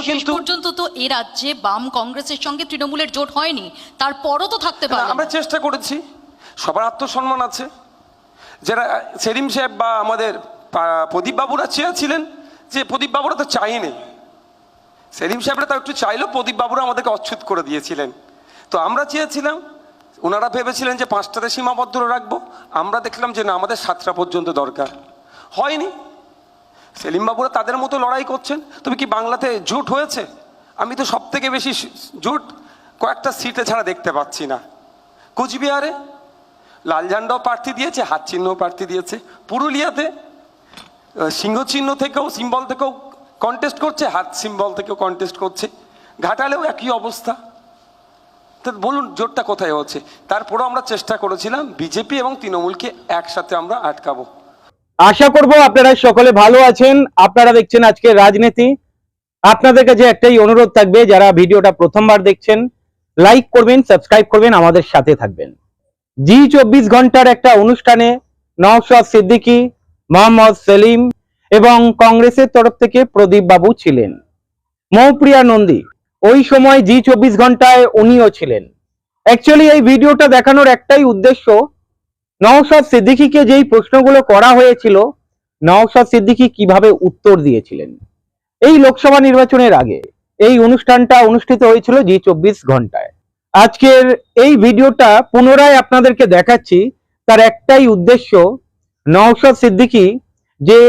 এখনও কিন্তু পর্যন্ত তো এ রাজ্যে বাম কংগ্রেসের সঙ্গে তৃণমূলের জোট হয়নি তারপরও তো থাকতে পারে আমরা চেষ্টা করেছি সবার আত্মসম্মান আছে। যারা সেলিম সাহেব বা আমাদের পা- প্রদীপ বাবুরা চেয়েছিলেন যে প্রদীপ বাবুরা তো চাইনি। সেলিম সাহেবরা তাও একটু চাইলেও প্রদীপ বাবুরা আমাদেরকে অচ্ছুত করে দিয়েছিলেন। তো আমরা চেয়েছিলাম ওনারা ভেবেছিলেন যে পাঁচটাতে সীমাবদ্ধ রাখব আমরা দেখলাম যে না আমাদের সাতটা পর্যন্ত দরকার। হয়নি সেলিম বাবুরা তাদের মতো লড়াই করছেন? তবে কি বাংলাতে জোট হয়েছে? আমি তো সব থেকে বেশি জোট কয়েকটা সিটে ছাড়া দেখতে পাচ্ছি না। কোচবিহারে লাল ঝান্ডাও প্রার্থী দিয়েছে, হাত চিহ্নও প্রার্থী দিয়েছে। পুরুলিয়াতে সিংহ চিহ্ন থেকেও, সিম্বল থেকেও কন্টেস্ট করছে, হাত সিম্বল থেকেও কন্টেস্ট করছে। ঘাটালেও একই অবস্থা। তো বলুন, জোটটা কোথায় হচ্ছে? তারপরেও আমরা চেষ্টা করেছিলাম, বিজেপি এবং তৃণমূলকে একসাথে আমরা আটকাবো। আশা করব আপনারা সকলে ভালো আছেন। আপনারা দেখছেন আজকে রাজনীতি। আপনাদের কাছে একটাই অনুরোধ থাকবে, যারা ভিডিওটা প্রথমবার দেখছেন লাইক করবেন সাবস্ক্রাইব করবেন, আমাদের সাথে থাকবেন। জি চব্বিশ ঘণ্টার একটা অনুষ্ঠানে নওশাদ সিদ্দিকী, মোহাম্মদ সেলিম এবং কংগ্রেসের তরফ থেকে প্রদীপ বাবু ছিলেন। মৌপ্রিয়া নন্দী, ওই সময় জি চব্বিশ ঘন্টায় উনিও ছিলেন। অ্যাকচুয়ালি এই ভিডিওটা দেখানোর একটাই উদ্দেশ্য নওশাদ সিদ্দিকীকে যেই প্রশ্নগুলো করা হয়েছিল, নওশাদ সিদ্দিকী কীভাবে উত্তর দিয়েছিলেন? এই লোকসভা নির্বাচনের আগে এই অনুষ্ঠানটা অনুষ্ঠিত হয়েছিল জি চব্বিশ ঘন্টায়। আজকের এই ভিডিওটা পুনরায় আপনাদেরকে দেখাচ্ছি, তার একটাই উদ্দেশ্য নওশাদ সিদ্দিকী যে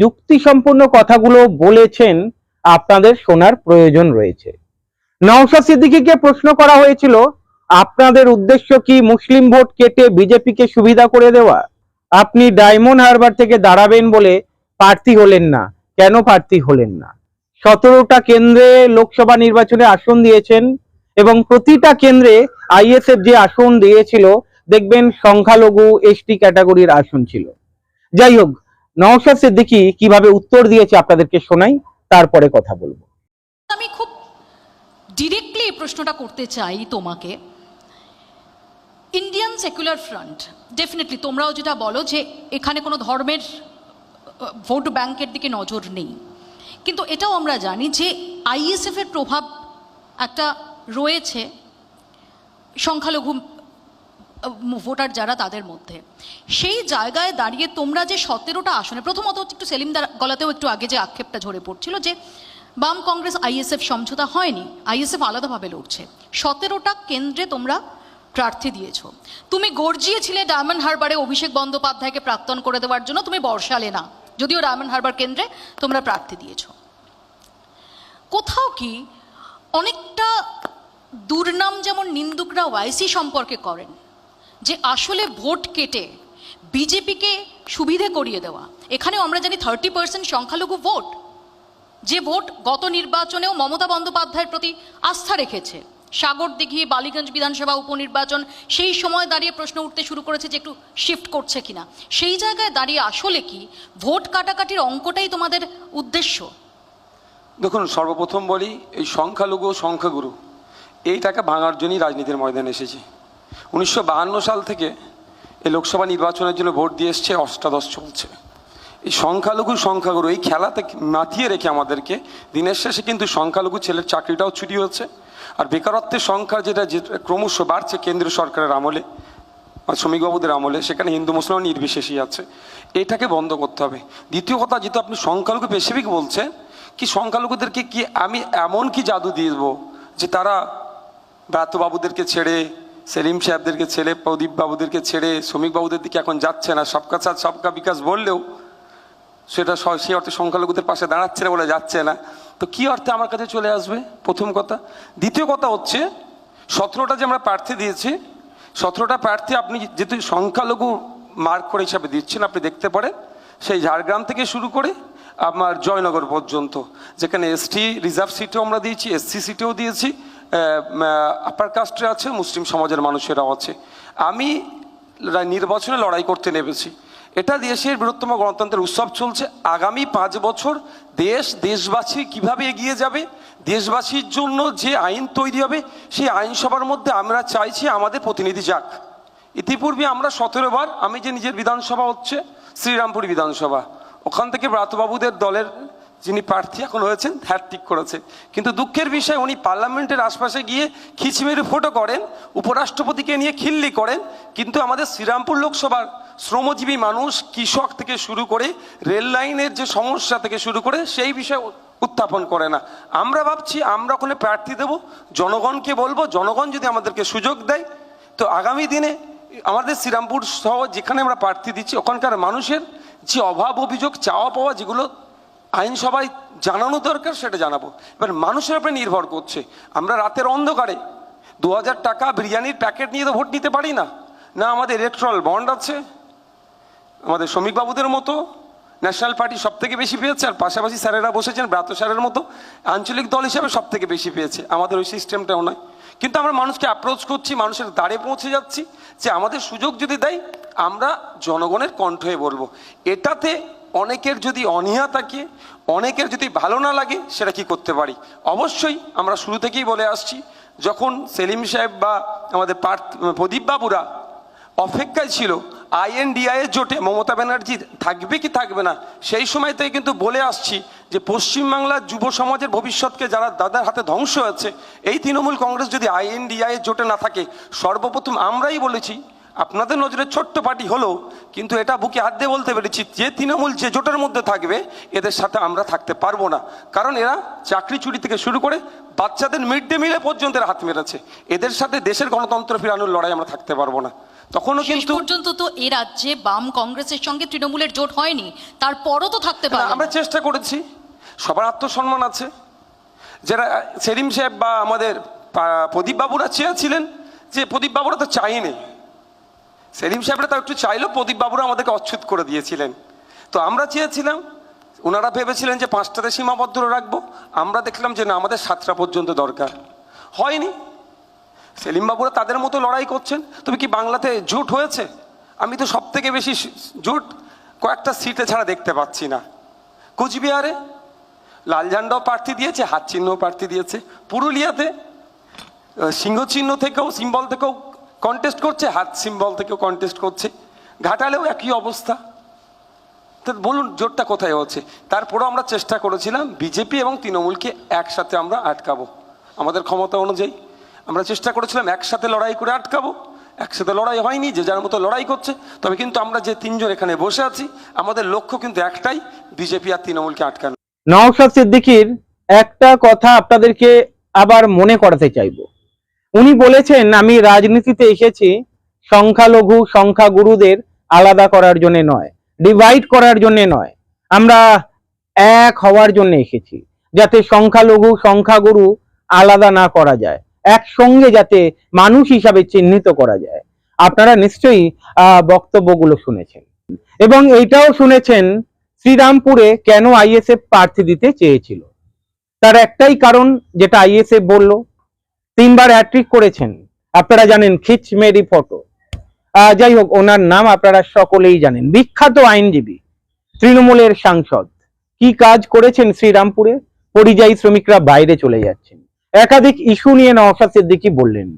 যুক্তি যুক্তিসম্পন্ন কথাগুলো বলেছেন, আপনাদের শোনার প্রয়োজন রয়েছে। নওশাদ সিদ্দিকীকে প্রশ্ন করা হয়েছিল আপনাদের উদ্দেশ্য কি মুসলিম ভোট কেটে বিজেপিকে সুবিধা করে দেওয়া? আপনি ডায়মন্ড হারবার থেকে দাঁড়াবেন বলে প্রার্থী হলেন না। কেন প্রার্থী হলেন না? সতেরোটা কেন্দ্রে লোকসভা নির্বাচনে আসন দিয়েছেন এবং প্রতিটা কেন্দ্রে আইএসএফ যে আসন দিয়েছিল, দেখবেন সংখ্যালঘু এসটি ক্যাটাগরির আসন ছিল। যাই হোক, নওশাদ সিদ্দিকী কীভাবে উত্তর দিয়েছে আপনাদেরকে শোনাই, তারপরে কথা বলব। আমি খুব ডিরেক্টলি এই প্রশ্নটা করতে চাই তোমাকে। ইন্ডিয়ান সেকুলার ফ্রন্ট ডেফিনেটলি তোমরাও যেটা বলো যে এখানে কোনো ধর্মের ভোট ব্যাংকের দিকে নজর নেই। কিন্তু এটাও আমরা জানি যে আইএসএফ এর প্রভাব একটা রয়েছে সংখ্যালঘু ভোটার যারা তাদের মধ্যে। সেই জায়গায় দাঁড়িয়ে তোমরা যে সতেরোটা আসনে, প্রথমত একটু সেলিমদার গলাতেও একটু আগে যে আক্ষেপটা ঝরে পড়ছিল যে বাম কংগ্রেস আইএসএফ সমঝোতা হয়নি আইএসএফ আলাদাভাবে লড়ছে। সতেরোটা কেন্দ্রে তোমরা প্রার্থী দিয়েছ। তুমি গর্জিয়েছিলে ডায়মন্ড হারবারে অভিষেক বন্দ্যোপাধ্যায়কে প্রাক্তন করে দেওয়ার জন্য, তুমি বর্ষালে না। যদিও ডায়মন্ড হারবার কেন্দ্রে তোমরা প্রার্থী দিয়েছ। কোথাও কি অনেকটা দুর্নাম যেমন নিন্দুকরা ওয়াইসি সম্পর্কে করেন, যে আসলে ভোট কেটে বিজেপিকে সুবিধে করিয়ে দেওয়া, এখানেও আমরা জানি থার্টি পার্সেন্ট সংখ্যালঘু ভোট, যে ভোট গত নির্বাচনেও মমতা বন্দ্যোপাধ্যায়ের প্রতি আস্থা রেখেছে। সাগরদিঘি বালিগঞ্জ বিধানসভা উপনির্বাচন, সেই সময় দাঁড়িয়ে প্রশ্ন উঠতে শুরু করেছে যে একটু শিফট করছে কিনা। সেই জায়গায় দাঁড়িয়ে আসলে কি? ভোট কাটাকাটির অঙ্কটাই তোমাদের উদ্দেশ্য? দেখুন, সর্বপ্রথম বলি, এই সংখ্যালঘু সংখ্যাগুরু, এইটাকে ভাঙার জন্যই রাজনীতির ময়দানে এসেছি। উনিশশো সাল থেকে এই লোকসভা নির্বাচনের জন্য ভোট দিয়ে এসছে, অষ্টাদশ চলছে। এই সংখ্যালঘু সংখ্যাগুরু, এই খেলাতে মাতিয়ে রেখে আমাদেরকে, দিনের শেষে কিন্তু সংখ্যালঘু ছেলের চাকরিটাও চুরি হচ্ছে। আর বেকারত্বের সংখ্যা যেটা, যে ক্রমশ বাড়ছে কেন্দ্রীয় সরকারের আমলে আর শ্রমিকবাবুদের আমলে, সেখানে হিন্দু, মুসলমান নির্বিশেষই আছে। এটাকে বন্ধ করতে হবে। দ্বিতীয় কথা, যেহেতু আপনি সংখ্যালঘু স্পেসিফিক বলছেন, কি সংখ্যালঘুদেরকে কি আমি এমন কি জাদু দিয়ে দেবো যে তারা ব্রাতবাবুদেরকে ছেড়ে, সেলিম সাহেবদেরকে ছেড়ে প্রদীপ বাবুদেরকে ছেড়ে শ্রমিক বাবুদের দিকে এখন যাচ্ছে না, সবকা সাথ সবকা বিকাশ বললেও সেটা স- অর্থে সংখ্যালঘুদের পাশে দাঁড়াচ্ছে না বলে যাচ্ছে না। তো কি অর্থে আমার কাছে চলে আসবে? প্রথম কথা। দ্বিতীয় কথা হচ্ছে, সতেরোটা যে আমরা প্রার্থী দিয়েছি, সতেরোটা প্রার্থী আপনি যেহেতু সংখ্যালঘু মার্ক করে হিসাবে দিচ্ছেন, আপনি দেখতে পারেন, সেই ঝাড়গ্রাম থেকে শুরু করে আমার জয়নগর পর্যন্ত, যেখানে এসটি রিজার্ভ সিটেও আমরা দিয়েছি এসসি সিটেও দিয়েছি আপার কাস্টে আছে, মুসলিম সমাজের মানুষেরাও আছে। আমি নির্বাচনে লড়াই করতে নেমেছি। এটা দেশের বৃহত্তম গণতন্ত্রের উৎসব চলছে। আগামী পাঁচ বছর দেশ, দেশবাসী কীভাবে এগিয়ে যাবে, দেশবাসীর জন্য যে আইন তৈরি হবে, সেই আইনসভার মধ্যে আমরা চাইছি আমাদের প্রতিনিধি যাক। ইতিপূর্বে আমরা সতেরো বার, আমি যে নিজের বিধানসভা হচ্ছে, শ্রীরামপুর বিধানসভা। ওখান থেকে ব্রাতবাবুদের দলের যিনি প্রার্থী এখন হয়েছেন হ্যাট্রিক করেছে। কিন্তু দুঃখের বিষয়, উনি পার্লামেন্টের আশপাশে গিয়ে খিচমেরে ফটো করেন, উপরাষ্ট্রপতিকে নিয়ে খিল্লি করেন, কিন্তু আমাদের শ্রীরামপুর লোকসভার শ্রমজীবী মানুষ কৃষক থেকে শুরু করে রেল লাইনের যে সমস্যা থেকে শুরু করে সেই বিষয়ে উত্থাপন করে না। আমরা ভাবছি, আমরা ওখানে প্রার্থী দেব, জনগণকে বলব, জনগণ যদি আমাদেরকে সুযোগ দেয়, তো আগামী দিনে আমাদের শ্রীরামপুর সহ যেখানে আমরা প্রার্থী দিচ্ছি, ওখানকার মানুষের যে অভাব অভিযোগ, চাওয়া পাওয়া যেগুলো আইনসভায় জানানো দরকার, সেটা জানাব। এবার মানুষের উপরে নির্ভর করছে। আমরা রাতের অন্ধকারে দু হাজার টাকা বিরিয়ানির প্যাকেট নিয়ে তো ভোট নিতে পারি না। না আমাদের ইলেকট্রাল বন্ড আছে, আমাদের শ্রমিকবাবুদের মতো ন্যাশনাল পার্টি সব থেকে বেশি পেয়েছে, আর পাশাপাশি স্যারেরা বসেছেন, ব্রাত স্যারের মতো, আঞ্চলিক দল হিসাবে সব থেকে বেশি পেয়েছে। আমাদের ওই সিস্টেমটাও নয়। কিন্তু আমরা মানুষকে অ্যাপ্রোচ করছি, মানুষের দ্বারে পৌঁছে যাচ্ছি, যে আমাদের সুযোগ যদি দেয়, আমরা জনগণের কণ্ঠ হয়ে বলব। এটাতে অনেকের যদি অনীহা থাকে, অনেকের যদি ভালো না লাগে, সেটা কি করতে পারি? অবশ্যই আমরা শুরু থেকেই বলে আসছি, যখন সেলিম সাহেব বা আমাদের পার্থ, প্রদীপ বাবুরা অপেক্ষায় ছিল, আইএনডিআই এর জোটে মমতা ব্যানার্জি থাকবে কি থাকবে না, সেই সময় থেকে কিন্তু বলে আসছি যে পশ্চিমবাংলার যুব সমাজের ভবিষ্যৎকে যারা দাদার হাতে ধ্বংস হয়েছে, এই তৃণমূল কংগ্রেস যদি আইএনডিআই এর জোটে না থাকে, সর্বপ্রথম আমরাই বলেছি আপনাদের নজরে ছোট্ট পার্টি হলো কিন্তু এটা বুকে হাত দিয়ে বলতে পেরেছি যে তৃণমূল যে জোটের মধ্যে থাকবে এদের সাথে আমরা থাকতে পারব না। কারণ এরা চাকরি চুরি থেকে শুরু করে বাচ্চাদের মিড ডে মিলে পর্যন্ত এরা হাত মেরেছে। এদের সাথে দেশের গণতন্ত্র ফিরানোর লড়াই আমরা থাকতে পারব না। তখনও কিন্তু পর্যন্ত তো এ রাজ্যে বাম কংগ্রেসের সঙ্গে তৃণমূলের জোট হয়নি তারপরও তো থাকতে পারে আমরা চেষ্টা করেছি সবার আত্মসম্মান আছে। যারা সেলিম সাহেব বা আমাদের পা- প্রদীপ বাবুরা চেয়েছিলেন যে প্রদীপ বাবুরা তো চাইনি। সেলিম সাহেবরা তাও একটু চাইলো প্রদীপ বাবুরা আমাদেরকে অচ্ছুত করে দিয়েছিলেন। তো আমরা চেয়েছিলাম ওনারা ভেবেছিলেন যে পাঁচটাতে সীমাবদ্ধ রাখব। আমরা দেখলাম যে না, আমাদের সাতটা পর্যন্ত দরকার। হয়নি। সেলিম বাবুরা তাদের মতো লড়াই করছেন। তবে কি বাংলাতে জোট হয়েছে? আমি তো সব থেকে বেশি জোট কয়েকটা সিটে ছাড়া দেখতে পাচ্ছি না। কোচবিহারে লাল ঝান্ডাও প্রার্থী দিয়েছে হাত চিহ্নও প্রার্থী দিয়েছে। পুরুলিয়াতে সিংহ চিহ্ন থেকেও, সিম্বল থেকেও কন্টেস্ট করছে, হাত সিম্বল থেকেও কন্টেস্ট করছে, ঘাটালেও একই অবস্থা। তো বলুন, জোরটা কোথায় হচ্ছে? তারপরেও আমরা চেষ্টা করেছিলাম বিজেপি এবং তৃণমূলকে একসাথে আমরা আটকাবো। আমাদের ক্ষমতা অনুযায়ী আমরা চেষ্টা করেছিলাম একসাথে লড়াই করে আটকাবো। একসাথে লড়াই হয়নি, যে যার মতো লড়াই করছে। তবে কিন্তু আমরা যে তিনজন এখানে বসে আছি, আমাদের লক্ষ্য কিন্তু একটাই বিজেপি আর তৃণমূলকে আটকানো। নওশাদ সিদ্দিকীর একটা কথা আপনাদেরকে আবার মনে করাতে চাইব। উনি বলেছেন, আমি রাজনীতিতে এসেছি, সংখ্যালঘু সংখ্যাগুরুদের আলাদা করার জন্য নয় ডিভাইড করার জন্য নয়। আমরা এক হওয়ার জন্য এসেছি, যাতে সংখ্যালঘু সংখ্যাগুরু আলাদা না করা যায়, একসঙ্গে যাতে মানুষ হিসাবে চিহ্নিত করা যায়। আপনারা নিশ্চয়ই বক্তব্যগুলো শুনেছেন। এবং এইটাও শুনেছেন, শ্রীরামপুরে কেন আইএসএফ প্রার্থী দিতে চেয়েছিল? তার একটাই কারণ, যেটা আইএসএফ বলল তিনবার হ্যাট্রিক করেছেন। আপনারা জানেন খিচমেরি ফটো। যাই হোক, ওনার নাম আপনারা সকলেই জানেন। বিখ্যাত আইনজীবী, তৃণমূলের সাংসদ। কি কাজ করেছেন শ্রীরামপুরে? পরিযায়ী শ্রমিকরা বাইরে চলে যাচ্ছেন। একাধিক ইস্যু নিয়ে নওশাদ সিদ্দিকী বললেন।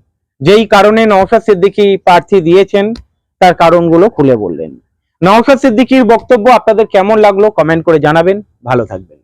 যেই কারণে নওশাদ সিদ্দিকী প্রার্থী দিয়েছেন, তার কারণগুলো খুলে বললেন। নওশাদ সিদ্দিকীর বক্তব্য আপনাদের কেমন লাগল কমেন্ট করে জানাবেন। ভালো থাকবেন।